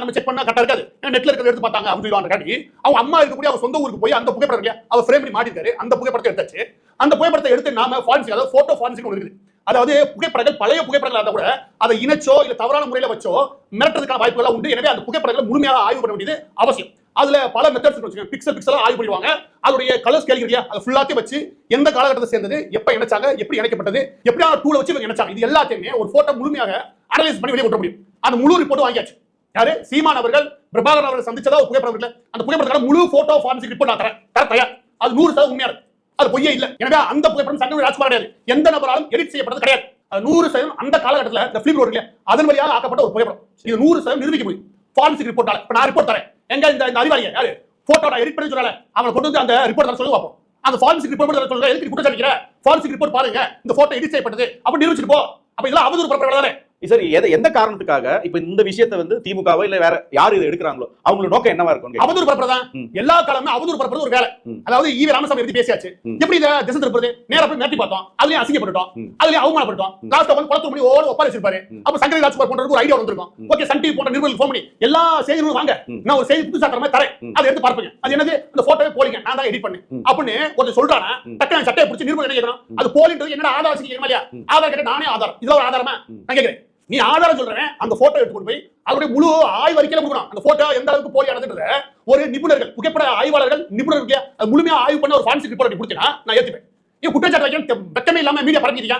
நம்ம செக் பண்ணா கரெக்டா இருக்காது. நெட்ல இருக்கிறத எடுத்து பார்த்தாங்க அப்படின்னு காட்டி. அவங்க அம்மா இருக்கக்கூடிய அவங்க சொந்த ஊருக்கு போய் அந்த புகைப்படம் இல்லையா? அவர் ஃப்ரேம் பண்ணி மாட்டிருக்காரு அந்த புகைப்படத்தை எடுத்தாச்சு. அந்த புகைப்படத்தை எடுத்து நாம ஃபாரன்சிக் அதாவது போட்டோ ஃபாரன்சிக் ஒன்று இருக்குது. அதாவது புகைப்படங்கள் பழைய புகைப்படங்கள் இருந்தால் கூட அதை இணைச்சோ இல்ல தவறான முறையில வச்சோ மிரட்டுறதுக்கான வாய்ப்புகள் உண்டு. எனவே அந்த புகைப்படங்களை முழுமையாக ஆய்வு பண்ண வேண்டியது அவசியம். அதுல பல மெத்தட்ஸ் வச்சுக்கோங்க. பிக்சல் பிக்சலாக ஆய்வு பண்ணுவாங்க அதோடைய கலர் ஸ்கேல் இல்லையா? அதை ஃபுல்லாத்தையும் வச்சு எந்த காலகட்டத்தை சேர்ந்தது எப்ப இணைச்சாங்க எப்படி இணைக்கப்பட்டது எப்படியான டூல வச்சு இவங்க இணைச்சாங்க இது எல்லாத்தையுமே ஒரு போட்டோ முழுமையாக அனலைஸ் பண்ணி வெளியே கொட்ட முடியும். அந்த முழு ரிப்போர்ட் வாங்கியாச்சு. யாரு? சீமான் அவர்கள் பிரபாகர் அவர்கள் சந்திச்சதா ஒரு புகைப்படம் இருக்குல்ல? அந்த புகைப்படத்தோட முழு போட்டோ ஃபார்மசி ரிப்போர்ட் நான் தரேன். தர தயார் அது நூறு சதவீதம் உண்மையா இருக்கு? அது பொய்யே இல்ல. எனவே அந்த புகைப்படம் சங்கர் ராஜ்குமார் கிடையாது. எந்த நபராலும் எடிட் செய்யப்பட்டது கிடையாது. நூறு சதவீதம் அந்த காலகட்டத்தில் இந்த பிலிம் ரோடு அதன் வழியாக ஆக்கப்பட்ட ஒரு புகைப்படம். இது நூறு சதவீதம் நிரூபிக்க முடியும். ஃபாரன்சிக் ரிப்போர்ட்டால இப்ப நான் ரிப்போர்ட் தரேன். எங்க இந்த இந்த அறிவாளிய யாரு? போட்டோ எடிட் பண்ணி சொன்னால அவங்களை கொண்டு வந்து அந்த ரிப்போர்ட் தர சொல்லி பார்ப்போம். அந்த ஃபாரன்சிக் ரிப்போர்ட் சொல்ற சொல்லுங்க எதுக்கு குற்றம் சாட்டிக்கிற ஃபாரன்சிக் ரிப்போர்ட் பாருங்க. இந்த போட்டோ எடிட் செய்யப்பட்டது. அப்படி நிரூபிச்சிட்டு போ. அப்ப இதெல்லாம் அவதூறு பரப்புறது தானே. சரி எதை எந்த காரணத்துக்காக இப்ப இந்த விஷயத்தை வந்து திமுகவோ இல்ல வேற யாரு இதை எடுக்கிறாங்களோ அவங்களோட நோக்கம் என்னவா இருக்கும் அவதூறு பரப்புறதான். எல்லா காலமே அவதூறு பரப்புறது ஒரு வேலை. அதாவது ஈவி ராமசாமி பத்தி பேசியாச்சு. எப்படி இதை திசை திருப்புறது நேரா போய் மிரட்டி பார்த்தோம் அதுலயும் அசிங்கப்பட்டுட்டோம். அதுலயும் அவமானப்பட்டோம். லாஸ்ட் வந்து குளத்தூர் மணி ஓட ஒப்பாரி வச்சிருப்பாரு. அப்ப சங்கரி ராஜ்குமார் போன்ற ஒரு ஐடியா வந்திருக்கும். ஓகே சன் டிவி போன்ற நிறுவனம் ஃபோன் பண்ணி எல்லா செய்திகளும் வாங்க. நான் ஒரு செய்தி புதுசா தர மாதிரி தரேன். அதை எடுத்து பார்ப்பீங்க அது என்னது அந்த போட்டோவே போலிங்க நான் தான் எடிட் பண்ணேன். அப்படின்னு ஒருத்தர் சொல்றானா ம். டக்குனு சட்டையை பிடிச்சி நிறுவனம் என்ன கேட்கணும். அது போலின்றது என்னடா ஆதாரம் இல்லையா ம். ஆதாரம் கேட்ட நானே ஆதாரம் இதெல்லாம் ஒரு ஆதாரமா. நான் கேட்கிறேன் நீ ஆதாரம் சொல்றேன் அந்த போட்டோ எடுத்து கொண்டு போய் அவருடைய முழு ஆய்வு அறிக்கையில கொடுக்கணும். அந்த போட்டோ எந்த அளவுக்கு போலியானதுன்றத ஒரு நிபுணர்கள் புகைப்பட ஆய்வாளர்கள் நிபுணர்கள் அது முழுமையா ஆய்வு பண்ண ஒரு ஃபாரன்சிக் ரிப்போர்ட் கொடுத்தீங்கன்னா நான் ஏத்துப்பேன். இது குற்றச்சாட்டு வைக்க வெக்கமே இல்லாம மீடியா பரப்பிட்டீங்க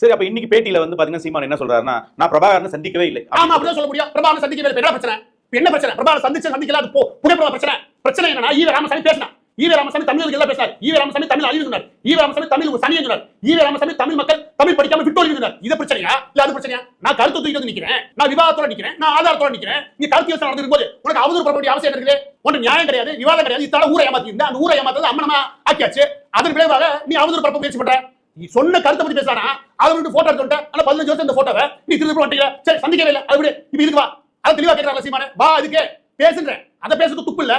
சரி அப்ப இன்னைக்கு பேட்டியில வந்து பாத்தீங்கன்னா சீமான் என்ன சொல்றாருன்னா நான் பிரபாகரனை சந்திக்கவே இல்லை. ஆமா அப்படிதான் சொல்ல முடியும். பிரபாகரன் சந்திக்க வேலை என்ன பிரச்சனை. என்ன பிரச்சனை? பிரபாகரன் சந்திச்ச சந்திக்கல அது புகைப்பட பிரச்சனை. பிரச்சனை என்னன்னா ஈவ ராமசாமி பேசினா ஈவே ராமசாமி தமிழுக்கு எல்லாம் பேசினார் ஈவே ராமசாமி தமிழ் அழிவுனார் ஈவே ராமசாமி தமிழ் ஒரு சனியை சொன்னார். ராமசாமி தமிழ் மக்கள் தமிழ் படிக்காம விட்டு ஒழிவு இது பிரச்சனையா? இல்ல அது பிரச்சனையா? நான் கருத்து தூக்கி வந்து நிக்கிறேன். நான் விவாதத்தோட நிக்கிறேன். நான் ஆதாரத்தோட நிக்கிறேன். நீ கருத்து யோசனை நடந்திருக்கும் போது உனக்கு அவதூறு பண்ண வேண்டிய அவசியம் இருக்குது? ஒன்று நியாயம் கிடையாது விவாதம் கிடையாது. இத்தால ஊரை ஏமாத்தி இருந்தா. அந்த ஊரை ஏமாத்தது அம்மனமா ஆக்கியாச்சு. அதன் விளைவாக நீ அவதூறு பரப்ப முயற்சி பண்ற. நீ சொன்ன கருத்தை பத்தி பேசானா அதை விட்டு போட்டோ எடுத்து ஆனா பதினஞ்சு வருஷம் இந்த போட்டோவை நீ திருப்பி வந்துட்டீங்க சரி சந்திக்கவே இல்லை. அது விடு. இப்ப இதுக்கு வா. அதை தெளிவா கேட்கறாங்க சீமான. வா இதுக்கு. பேசுன்றேன். அதை பேசுறது துப்பு இல்ல.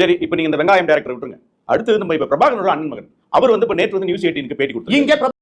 சரி இப்ப நீங்க இந்த வெங்காயம் டேரக்டர் விட்டுருங்க. அடுத்தது நம்ம இப்ப பிரபாகரோட அண்ணன் மகன். அவர் வந்து இப்ப நேற்று வந்து நியூஸ் எயிட்டீனுக்கு பேட்டி கொடுத்தாரு